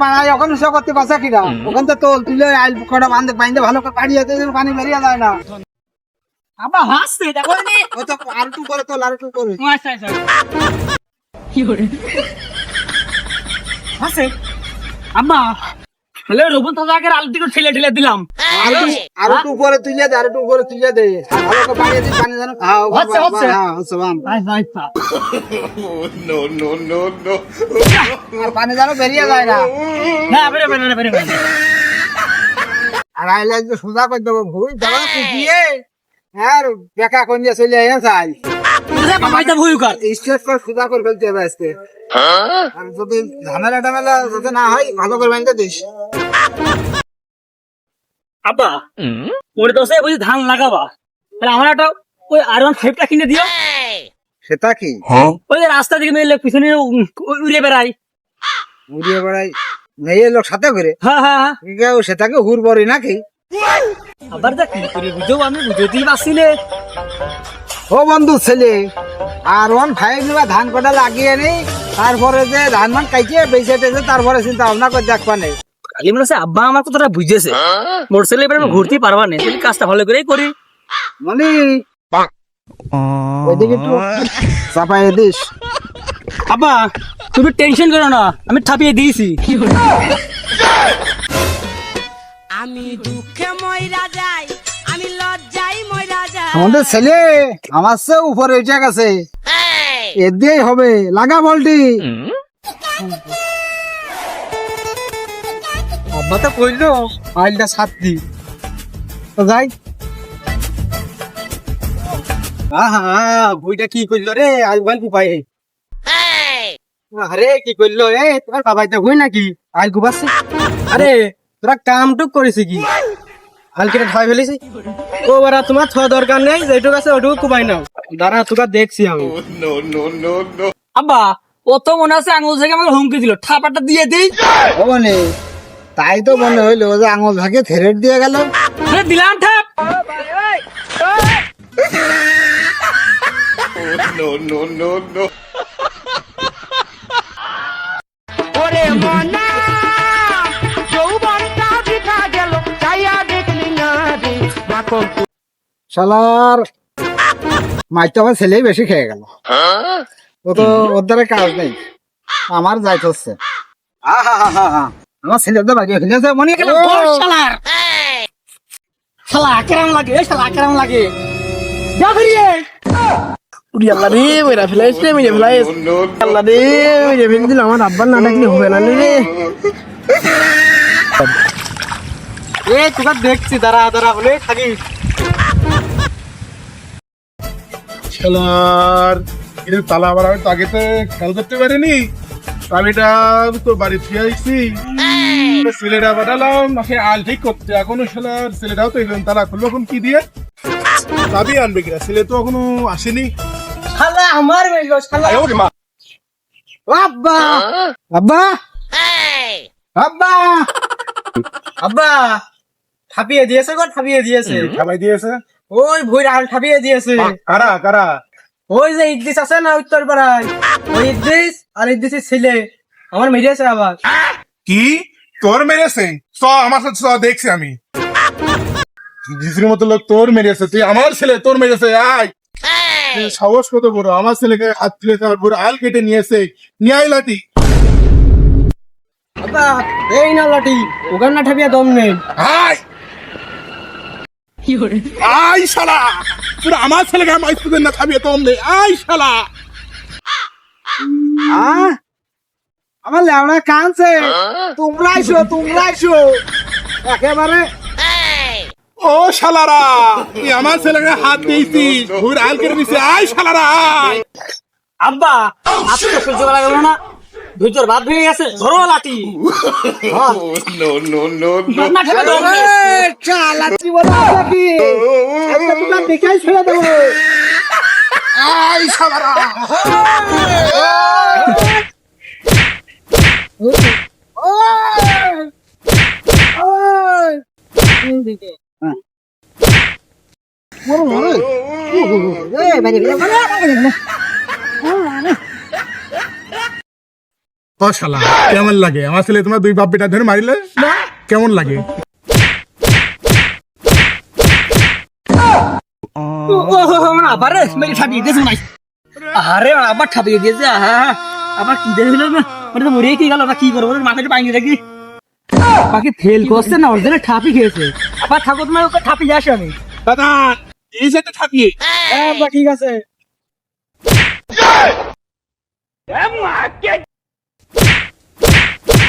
পাড়ায় ওখানে সে করতে পারছে কিনা ওখান তো তোল তুলে আইল কটা বান্ধে বাইন্দে ভালো করে পাড়িয়ে পানি বেরিয়ে যায় না। আব্বা হাসছে দেখো নি। ও তো আর একটু করে তোল আর একটু করে আচ্ছা আচ্ছা। হাসে আম্মা হলে রবন দাদাকে আলু দিকে ঠেলে ঠেলে দিলাম। আর একটু উপরে তুলে দে আর একটু উপরে তুলে দে। আর ভালো করে পাড়িয়ে পানি যেন হ্যাঁ হচ্ছে, হচ্ছে। হ্যাঁ হচ্ছে বান। আচ্ছা আচ্ছা আর পানি যেন বেরিয়ে যায় না। না বেরে বেরে বেরে বেরে আর আইলে একটু সোজা করে দেবো ভুই যাবে না কুপিয়ে আর বেকা করে নিয়ে চলে আয় চাই। বাবা এটা ভুল কর। স্ট্রেট করে সোজা করে ফেলতে হবে আজকে। আর যদি ঝামেলা টামেলা যাতে না হয় ভালো করে বানিয়ে দিস। আব্বা ওরে তো বুঝি ধান লাগাবা। তাহলে আমার একটা ওই আর ওয়ান ফাইভটা কিনে দিও। সেটা কি? ওই যে রাস্তা দিকে মেলে পিছনে উ- উড়ে বেড়াই উড়িয়ে বেড়াই মেয়ে লোক সাথে করে? হ্যাঁ হ্যাঁ হ্যাঁ। কেউ সেটাকে হুর বরি নাকি? আবার দেখ কি করে বুঝো আমি বুঝতেই পারছিলে ও বন্ধু ছেলে আর ওয়ান ফাইভ নিবা ধান কটা লাগিয়ে নেই তারপরে যে ধান মান কাইছে বেঁচে টেছে তারপরে চিন্তা ভাবনা করে দেখবা নেই কালি মনে হচ্ছে আব্বা আমার কথাটা বুঝেছে মোর ছেলে এবার আমি ঘুরতেই পারবা না তাহলে কাজটা ভালো করেই করি মানে ওইদিকে একটু চাপাই দিস আব্বা তুমি টেনশন করো না আমি থাপিয়ে দিয়েছি আমি দুঃখে ময়রা যাই আমি লজ্জাই ময়রা যাই। আমাদের ছেলে আমার চেয়ে উপরে উঠে গেছে। এর দিয়েই হবে লাগা বলটি। আব্বা তো কইলো আইলটা সাত দি। তো যাই। আহা বইটা কি করল রে? আজ বল পাই আরে কি করল এ তোমার বাবাই তো হই নাকি? আইল গুবাচ্ছে আরে তোরা কাম টুক করেছে কি? হালকিটা ঠাই ফেলেছি? ও বারা তোমার ছ দরকার নেই যেটুক আছে ওটুকু কুবাই নাও। দাঁড়া তোকে দেখছি আমি। আব্বা ও তো মনে আছে আঙুল থেকে আমাকে হুমকি দিল। ঠাপাটা দিয়ে দিই। ও মানে তাই তো মনে হইল যে আঙুল ভাগে থেরেট দিয়ে গেল। আরে দিলাম ঠাপ ওরে মনা যৌবনটা বৃথা গেল চাইয়া দেখলি না রে মাখন শালার মাইতো আমার ছেলেই বেশি খেয়ে গেল। ও তো ওর দ্বারা কাজ নেই আমার যাইতে হচ্ছে তো বাড়ি ফেলেছে মনে গেল ও! শালার। শালা কেরাম লাগে শালা কেরাম লাগে। যা ফিরিয়ে উড়ি আল্লাহ রে মেরা ফেলাইছ রে মেরে ফেলাইছ আল্লাহ রে মেরে ফেলে দিল আমার আব্বার না ডাকলে হবে না রে। এ তোকে দেখছি দাঁড়া দাঁড়া বলে থাকিস খেলার এটা তালা আবার আমি তো আগে তো খেয়াল করতে পারিনি। চাবিটা তো বাড়ি ফিরে আসছি ছেলেটা আল ঠিক করতে। এখনও খেলার ছেলেটাও তো এলাম তালা খুলবো এখন কি দিয়ে? চাবি আনবে কিনা? ছেলে তো এখনও আসেনি। শালা আমার মেলো শালা। আব্বা! আব্বা! আব্বা! আব্বা! ঠাপিয়ে দিয়েছে গো ঠাপিয়ে দিয়েছে। খাবাই দিয়েছে। ওই ভুইরা হাল ঠাপিয়ে দিয়েছে। কারা কারা? ওই যে ইদ্রিস আছে না উত্তর পাড়ায় ওই ইদ্রিস আর ইদ্রিসের ছেলে। আমার মেরিয়েছে আবার। কি? তোর মেরেছে? চ আমার সাথে চ দেখছি আমি। জিসির মতো লোক তোর মেরেছে তুই আমার ছেলে তোর মেরেছে আয়। তুই সাহস কত বড়? আমার ছেলেকে হাত তুলেছে আমার পুরো আল কেটে নিয়েছে। নিয়ে আয় লাঠি এই না লাঠি। ওখান না ঠাপিয়ে দম নেই আয়। আয় শালা! পুরো আমার ছেলেকে আমার স্টুডেন্ট না তো আয় শালা? আমার লেবড়া কানছে তোমরা আইসো তোমরা আইসো। একেবারে। ও শালারা তুই আমার ছেলেকে হাত দিয়েছিস পুরো আল কেটে দিয়েছে আয় শালারা আব্বা আজকে সহ্য করা গেল না। ধৈর্যর বাদ ভেঙে গেছে ধরো লাঠি। না ঠেলে দাও। চালাচ্ছি বলে নাকি? একটা দুটা দেখাই ছেড়ে দেবো। আয় শালারা ওই বাইরে ও শালা কেমন লাগে? আমার ছেলে তোমার দুই বাপ বেটা ধরে মারিলে? না। কেমন লাগে? ও ও, ও, আমার আবার মেরে ঠাপিয়ে দিয়েছে নাই আরে আবার ঠাপিয়ে দিয়েছে হ্যাঁ আবার কি দেখছিল না মানে তো মরিয়ে কি গেল? না কি করব? মাথাটা পাইনি দেখি বাকি ফেল করছে না ঠাপি খেয়েছে। আবার ঠাকুর তোমার ওকে ঠাপিয়ে আসে আমি। দাদা এই সাথে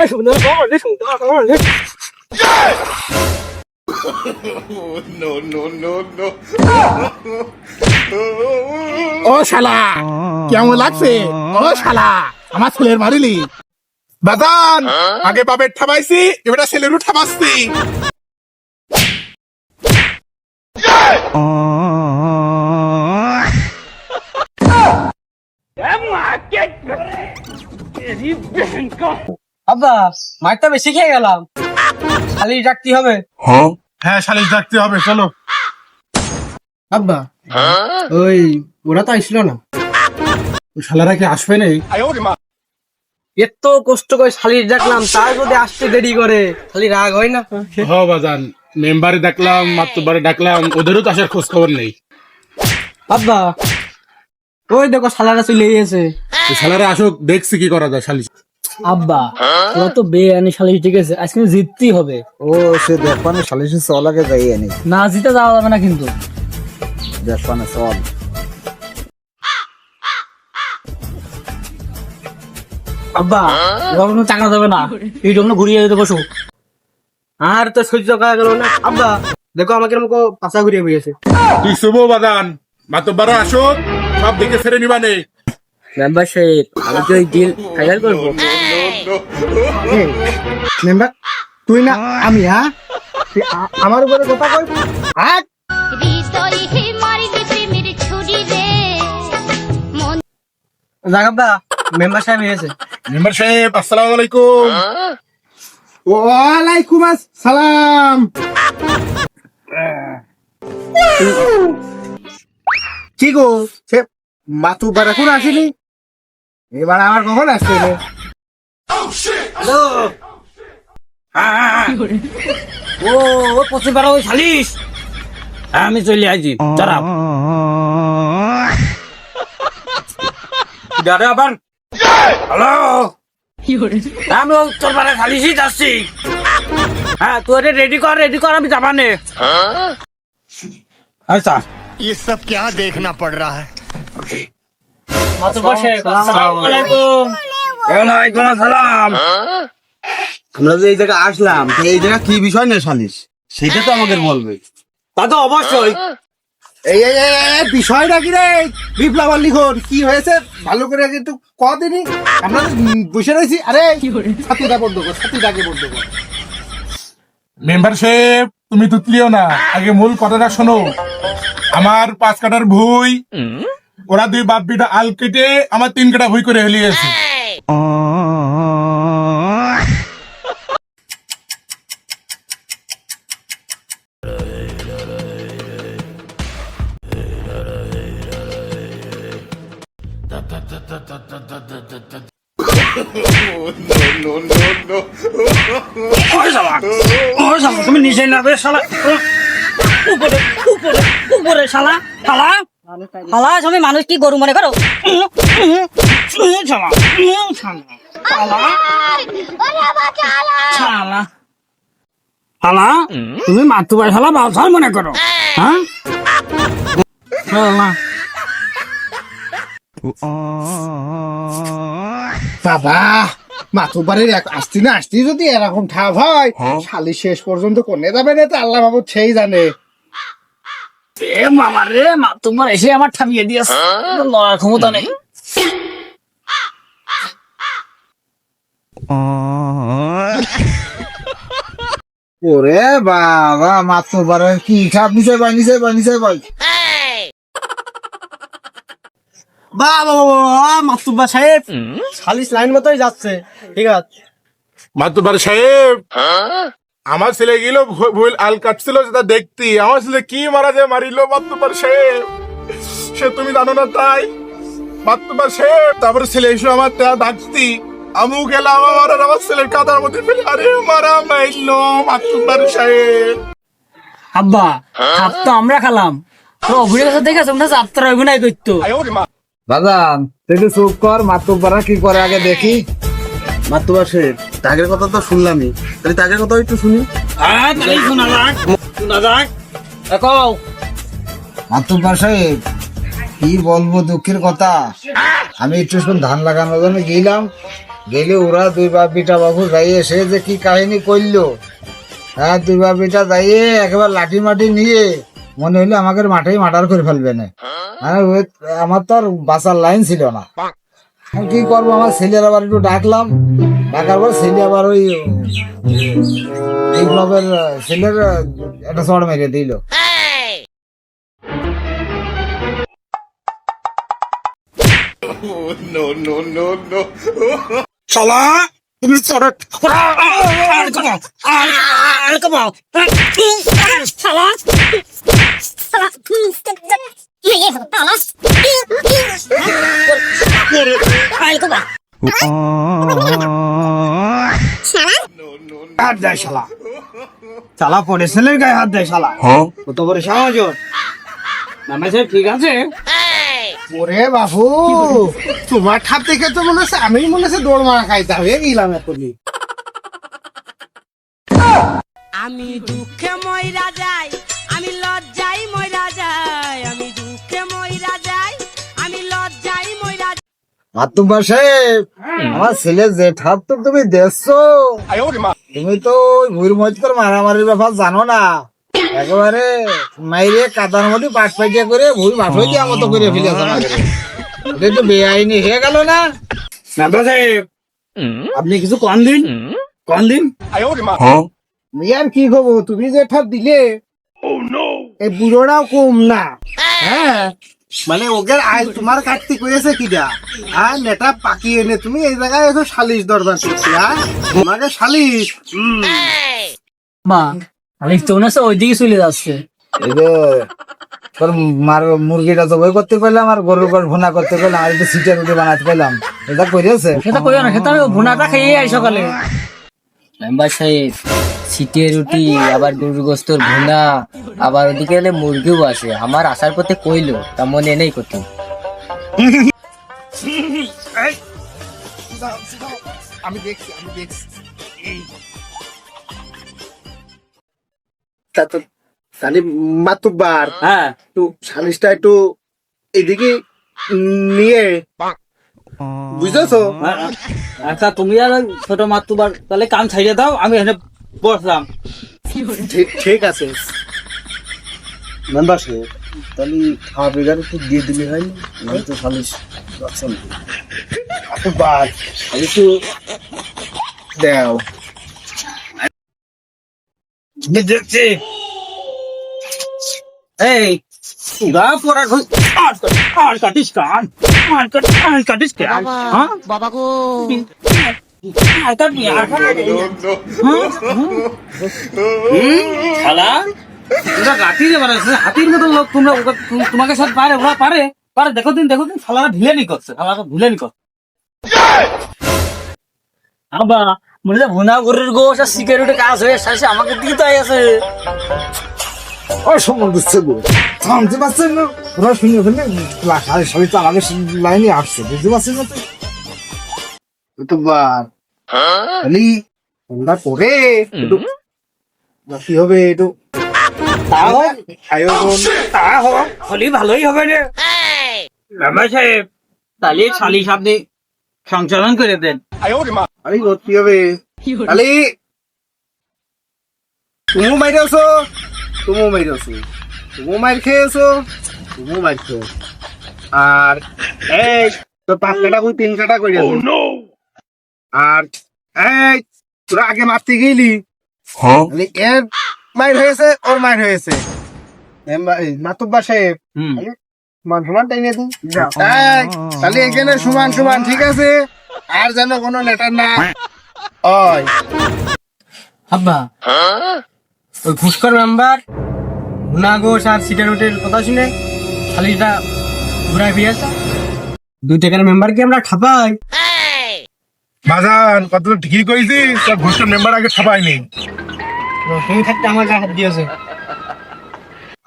থাকিয়ে হ্যাঁ আব্বা ঠিক আছে এই শুনতে পাও, এই শুনতে পাও, এই। ও শালা কেমন লাগছে ও শালা আমার ছেলের মারিলি বাদান আগে বাপের ঠাবাইছি এবার ছেলেরও ঠাবাচ্ছি আব্বা মাইকটা বেশি খেয়ে গেলাম। খালি ডাকতে হবে। হ্যাঁ? শালিশ ডাকতে হবে চলো। আব্বা ওই ওরা তো আসলো না। ওই শালারা কি আসবে না এত কষ্ট করে শালির ডাকলাম তার যদি আসতে দেরি করে। খালি রাগ হয় না? হ বাজান। মেম্বারে ডাকলাম মাতুবারে ডাকলাম ওদেরও তো আসার খোঁজ খবর নেই। আব্বা ওই দেখো শালারা চলে ওই শালারা আসুক দেখছি কি করা যায় শালিশ। আব্বা তোরা তো বে আনি শালিশ ঠিক আছে আজকে জিততেই হবে। ও সে দেখবানে সালিশে চল আগে যাই আনি। না জিতে যাওয়া যাবে না কিন্তু। দেখবানে চল। আব্বা কখনো চাকা যাবে না। এই জন্য ঘুরিয়ে যেতে বসো। আর তো সহ্য করা গেল না। আব্বা দেখো আমাকে এরকম পাশা ঘুরিয়ে বেরিয়েছে তুই শুভ বাদান মাতুবারও আসো সব দিকে ছেড়ে নিবানে মেম্বারশিপ আমি তো এই ডিল ফাইনাল করব। মেম্বার তুই না আমি হ্যাঁ? আমার উপরে কথা কই হাট হৃদয় হে মারিতে প্রেমের ছুরি রে মন জাগাব্বা মেম্বার সাহেব এসেছে মেম্বার সাহেব আসসালামু আলাইকুম। ওয়ালাইকুম আসসালাম। কি গো? সে মাতু বার এখন আসেনি? এবার আমার কখন আসছে রে? ও ও পঁচিশ বারো ওই শালিশ আমি চলে আইছি দাঁড়াও দাঁড়া আবার হ্যালো আমি ও তোর বারে শালিশই যাচ্ছি হ্যাঁ তুই রেডি কর রেডি কর আমি যাবানে আচ্ছা ये सब क्या देखना पड़ रहा है ওয়ালাইকুম আসসালাম আমরা যে এই জায়গায় আসলাম এই জায়গা কি বিষয় না সালিশ সেটা তো আমাদের বলবে। তা তো অবশ্যই। এই এই এই, এই, বিষয়টা কি রে? বিপ্লব লিখন কি হয়েছে? ভালো করে একটু কদিনই আমরা বসে রয়েছি। আরে ছাতিটা বন্ধ কর ছাতিটাকে বন্ধ কর। মেম্বার সাহেব তুমি তুতলিও না। আগে মূল কথাটা শোনো। আমার পাঁচ কাটার ভুই ওরা দুই বাপ বিটা আল কেটে আমার তিন কাটা ভুই করে হেলিয়েছে তুমি নিচে না শালা উপরে উপরে উপরে শালা শালা শালা তুমি মানুষ কি গরু মনে করো? শালা তুমি মাতৃভাষা শালা বালসার মনে করো হ্যাঁ? বাবা মাতুবারের এক আসতি না আসতি যদি এরকম ঠাপ হয় শালি শেষ পর্যন্ত কোনে যাবে না তো আল্লাহ বাবু সেই জানে। এ মামা রে মা তোমার এসে আমার ঠাপিয়ে দিয়েছে লড়ার ক্ষমতা নেই। ওরে বাবা মাত্র বারে কি খাপ নিছে ভাই নিছে ভাই নিছে ভাই বাবা বাবা মাতুবা সাহেব। শালিশ লাইন মতোই যাচ্ছে। ঠিক আছে। মাতুবার সাহেব। আমার ছেলে গেল ভুল আল কাটছিল যেটা দেখতি। আমার ছেলে কি মারা যায় মারিল মাতুবার সাহেব সে তুমি জানো না তাই। মাতুবার সাহেব তারপরে ছেলে এসে আমার তা ডাকতি। আমু গেলাম আমার আর আমার ছেলের কাদার মধ্যে ফেলে। আরে মারা মাইলো মাতুব্বার সাহেব আব্বা হাত তো আমরা খালাম। তো অভিনয় কাছে দেখে তোমরা যাত্রা অভিনয় করতো। বাজান তুই চুপ কর মাতুব্বারা কি করে আগে দেখি? মাতুব্বার সে তাগের কথা তো শুনলামই। তাহলে তাগের কথা একটু শুনি। হ্যাঁ শোনা যাক। যাক। কি বলব দুঃখের কথা? আমি একটু শুন ধান লাগানোর জন্য গেলাম। গেলে ওরা দুই বাপ বিটা বাবু যাইয়ে সে যে কি কাহিনী করল। হ্যাঁ দুই বাপ বিটা যাইয়ে একেবারে লাঠি মাটি নিয়ে মনে হইল আমাকে মাঠেই মার্ডার করে ফেলবে না। হ্যাঁ আমার তো আর বাঁচার লাইন ছিল না। কি করব আমার ছেলের আবার একটু ডাকলাম ডাকার পর ছেলে আবার ওই বিপ্লবের ছেলের একটা চড় মেরে দিল শালা তুমি চড়ে আর কমাও আর আর কমাও শালা হাত দেয় শালা শালা পরে ছেলের গায়ে হাত দেয় শালা কত বড় সাহস ওর। ঠিক আছে ওরে বাবু তোমার খাপ দেখে তো মনে হচ্ছে আমি মনে হচ্ছে দৌড় মারা খাইতে হবে গেলাম এখনই আমি দুঃখে ময়রা যাই মাতুব্বার সাহেব আমার ছেলে জেঠার তো তুমি দেখছ। তুমি তো ওই ভুইর মজকর মারামারির ব্যাপার জানো না। একেবারে মাইরে কাদার মধ্যে পাট পাইটিয়া করে ভুই মাঠই দিয়া মতো করে আমাকে এটা তো বেআইনি হয়ে গেল না? মামা সাহেব আপনি কিছু কম দিন? কম দিন? আর কি খবর? তুমি যে ঠাপ দিলে এই বুড়োটাও কম না। হ্যাঁ। মানে ওকে আজ তোমার কাটতে করেছে কিটা হ্যাঁ নেটা পাকি এনে তুমি এই জায়গায় এসে সালিশ দরবার করছি হ্যাঁ? তোমাকে সালিশ মা আমি তো হচ্ছে ওইদিকে চলে যাচ্ছে। তোর মার মুরগিটা জবাই করতে পারলাম আর গরুর গড় ভুনা করতে পারলাম আর একটু রুটি বানাতে পারলাম। এটা করেছে সেটা কইও না সেটা ভুনাটা খেয়ে আই সকালে। মেম্বার সাহেব শীতের রুটি আবার গরুর গোস্তর ভুনা। আবার ওদিকে এলে মুরগিও আছে আমার আসার পথে কইলো তা মনে নেই করতাম আমি দেখছি আমি দেখছি। তা তো তাহলে মাতুব্বার হ্যাঁ। একটু সালিশটা একটু এদিকে নিয়ে। বুঝতেছো আচ্ছা তুমি আর ছোট মাতুবার তাহলে কান ছাইড়ে দাও আমি এখানে বসলাম। ঠিক ঠিক আছে। মেম্বার সাহেব তাহলে খাওয়া বেগার একটু দিয়ে দিলে হয় না তো সালিশ মাতুব্বার একটু দাও। দেখছি। এই গা পড়া আর আর কাটিস কান আর কাট- আর কাটিস কান হ্যাঁ? বাবা গো। আর। হ্যাঁ? হুম? হাতির মতো লোক তোমরা তোমাকে সাথে পারে ওরা পারে। পারে দেখো দিন দেখো দিন শালারা ভিলেনি করছে শালারা ভিলেনি করছে। আবা মনে হয় ভুনা গরুর গোশ আর সিকিউরিটি কাজ হয়ে শেষে আমাকে দিকে তো আছে অসম্মান দিচ্ছে গো। থামতে পারছেন না ওরা শুনে ফেলে সাড়ে সাড়ে লাইনে আসছে বুঝতে পারছেন না তো? খালি তোমরা করে একটু হবে একটু তা হোক আয়োজন তা হোক হলি ভালোই হবে রে। মেম্বার সাহেব তাহলে শালি সামনে সংশোধন করে দেন। আরে হবে? তুমিও তুমিও তুমিও মাইর খেয়েছো তুমিও মাইর খেয়েছো আর এই তোর পাঁচ কাটা কই তিন কাটা করে আর এই তোরা আগে মারতে গেলি। খালি এর মাইর হয়েছে ওর মাইর হয়েছে। মাতুব্বা সাহেব সমান সমান দিন এই, তাহলে এখানে সমান সমান ঠিক আছে? আর যেন কোনো লেটার না ওই আব্বা ওই ঘুষকর মেম্বার ভুনা ঘোষ আর সিটের রুটির কথা শুনে খালিটা ঘুরায় ফিরেছে দুই টাকার মেম্বারকে আমরা খাপাই বাজান কত ঠিকই কইছিস তোর ঘুষের মেম্বার আগে ছাপায়নি তুমি থাকতে আমার গায়ে হাত দিয়েছে।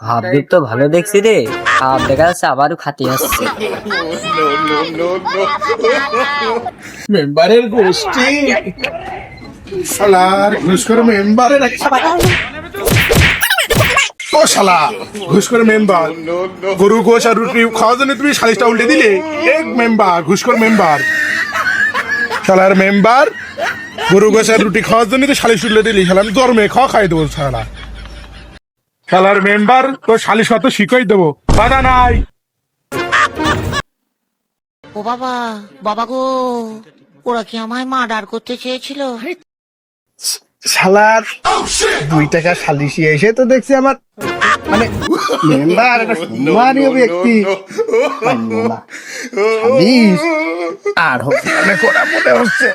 হাবদুব তো ভালো দেখছি রে। হাব দেখা যাচ্ছে আবারও খাতি আসছে। মেম্বারের গোষ্ঠী। শালার ঘুষখোর মেম্বারের ও শালা ঘুষখোর মেম্বার। গরু গোশ আর রুটি খাওয়ার জন্য তুমি সালিশটা উল্টে দিলে। এক মেম্বার ঘুষখোর মেম্বার। শালার মেম্বার গরু গোসা রুটি খাওয়ার জন্য তো শালি শুটলে দিলি, শালা, আমি গরমে খাওয়া খাই দেবো, শালা। শালার মেম্বার তো শালিশ কত শিখাই দেবো। বাধা নাই। ও বাবা বাবা গো, ওরা কি আমায় মার্ডার করতে চেয়েছিল? শালার দুই টাকা সালিশি এসে তো দেখছি আমার মানে মেম্বার একটা সম্মানীয় ব্যক্তি। আর হবে মনে করা মনে হচ্ছে।